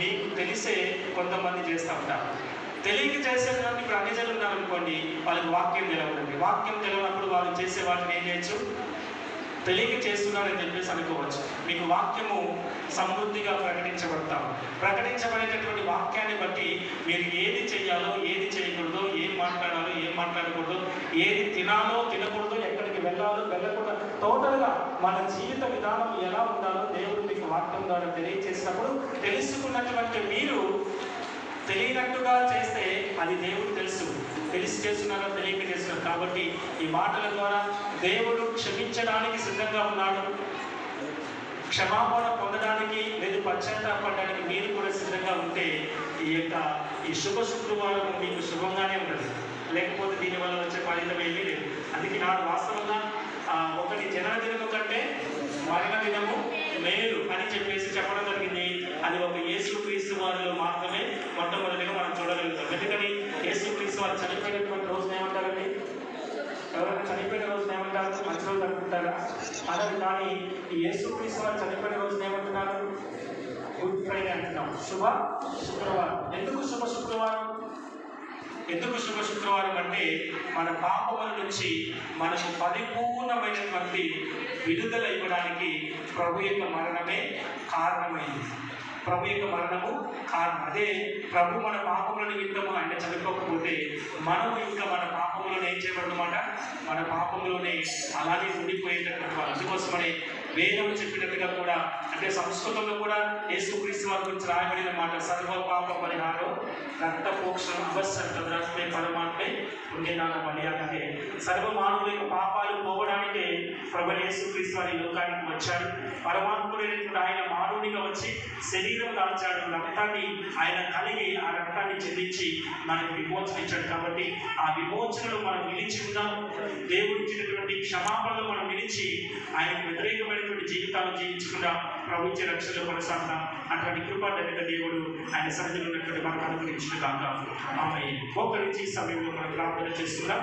మీకు తెలిసే కొంతమంది చేస్తూ ఉంటారు. తెలియక చేసేటువంటి ఇప్పుడు అన్ని జనులు ఉన్నారనుకోండి వాళ్ళకి వాక్యం తెలియదండి వాక్యం తెలియనప్పుడు వాళ్ళు చేసే వాటిని ఏం చేయొచ్చు? తెలియక చేస్తున్నారని చెప్పేసి అనుకోవచ్చు. మీకు వాక్యము సమృద్ధిగా ప్రకటించబడతాం ప్రకటించబడేటటువంటి వాక్యాన్ని బట్టి మీరు ఏది చేయాలో ఏది చేయకూడదో ఏం మాట్లాడాలో ఏం మాట్లాడకూడదో ఏది తినాలో తినకూడదో ఎక్కడ వెళ్ళాలో వెళ్ళకుండా టోటల్గా మన జీవిత విధానం ఎలా ఉండాలో దేవుడు మీకు వాక్యం ద్వారా తెలియచేసినప్పుడు తెలుసుకున్నటువంటి మీరు తెలియనట్టుగా చేస్తే అది దేవుడు తెలుసు. తెలిసి చేస్తున్నారో తెలియక చేస్తున్నారు. కాబట్టి ఈ మాటల ద్వారా దేవుడు క్షమించడానికి సిద్ధంగా ఉన్నాడు. క్షమాపణ పొందడానికి లేదు పశ్చాత్తాపడడానికి మీరు కూడా సిద్ధంగా ఉంటే ఈ యొక్క ఈ శుభ శుక్రవారం మీకు శుభంగానే ఉండదు. లేకపోతే దీనివల్ల వచ్చే ఫలితం ఏమీ లేదు. అందుకే నాడు వాస్తవంగా ఒకటి జనన కంటే మరణ దినము మేలు అని చెప్పేసి చెప్పడం జరిగింది. అది ఒక యేసుక్రీస్తు వారిలో మాత్రమే మొట్టమొదటిగా మనం చూడగలుగుతాం. ఎందుకని? యేసుక్రీస్తు వారు చనిపోయినటువంటి రోజున ఏమంటారండి? ఎవరైనా చనిపోయిన రోజున ఏమంటారు? మంచి రోజు అనుకుంటారా అలాగే కానీ ఈ యేసు వారు చనిపోయిన రోజున ఏమంటున్నారు? గుడ్ ఫ్రైడే అంటున్నాం. శుభ శుక్రవారం. ఎందుకు శుభ శుక్రవారం? ఎందుకు శుభ శుక్రవారం అంటే మన పాపముల నుంచి మనకు పరిపూర్ణమైనటువంటి విడుదల ఇవ్వడానికి ప్రభు యొక్క మరణమే కారణమైంది. ప్రభు యొక్క మరణము కారణం. అదే ప్రభు మన పాపముల నిమిత్తము ఆయన చదువుకోకపోతే మనము ఇంకా మన పాపములను ఏం చేయబడమాట మన పాపంలోనే అలానే ఉండిపోయేటటువంటి అందుకోసమనే వేదం చెప్పినట్టుగా కూడా అంటే సంస్కృతంలో కూడా యేసుక్రీస్తు వారి గురించి రాయబడిన మాట సర్వ పాప పరిహారం రక్త మోక్షం అవసరం ద్రవ్మే పరమాత్మే పుణ్యదాన బలియాగే సర్వ మానవుల యొక్క పాపాలు పోవడానికే ప్రభు యేసుక్రీస్తు వారి లోకానికి వచ్చాడు. పరమాత్ముడైనటువంటి ఆయన మానవుడిగా వచ్చి శరీరం దాల్చాడు. రక్తాన్ని ఆయన కలిగి ఆ రక్తాన్ని చెల్లించి మనకు విమోచన ఇచ్చాడు. కాబట్టి ఆ విమోచనలో మనం నిలిచి ఉన్నాం దేవుడు ఇచ్చినటువంటి క్షమాపణలో మనం నిలిచి ఆయనకు వ్యతిరేకమైనటువంటి జీవితాలు జీవించకుండా ప్రభు ఇచ్చే రక్షణలో కొనసాగుతాం అటువంటి కృపా ధన్యత దేవుడు ఆయన సన్నిధిలో ఉన్నటువంటి మనకు అనుగ్రహించిన కాక ఆమె మోకరించి సమయంలో మనం ప్రార్థన చేస్తున్నాం.